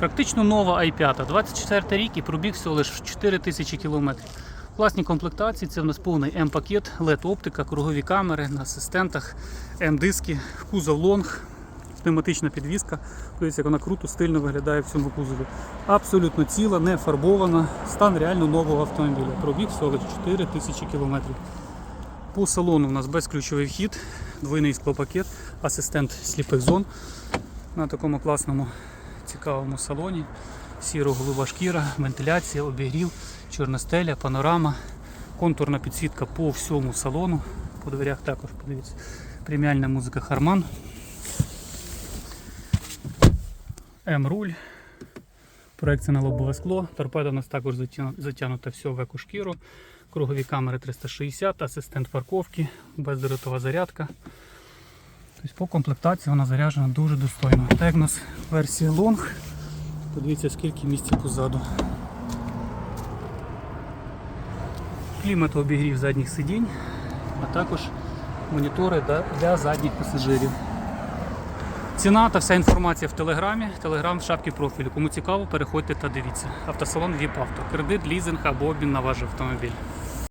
Практично нова i5, 24 рік і пробіг всього лише 4 тисячі кілометрів. Власні комплектації це в нас повний М-пакет, LED-оптика, кругові камери на асистентах, М-диски, кузов лонг, пневматична підвізка. Дивіться, як вона круто, стильно виглядає в цьому кузові. Абсолютно ціла, не фарбована. Стан реально нового автомобіля. Пробіг всього лише 4 тисячі кілометрів. По салону у нас безключовий вхід, двойний склопакет, асистент сліпих зон на такому класному цікавому салоні. Сіро-голуба шкіра, вентиляція, обігрів, чорна стеля, панорама, контурна підсвітка по всьому салону. По дверях також подивіться. Преміальна музика Харман. М-руль. Проекція на лобове скло. Торпеда у нас також затягнута все в еко-шкіру. Кругові камери 360, асистент парковки, бездротова зарядка. Тобто по комплектації вона заряджена дуже достойно. Так у нас версія Long, подивіться скільки місця позаду. Кліматообігрів задніх сидінь, а також монітори для- для задніх пасажирів. Ціна та вся інформація в телеграмі, телеграм в шапці профілю. Кому цікаво, переходьте та дивіться. Автосалон ВІП Авто. Кредит, лізинг або обмін на ваш автомобіль.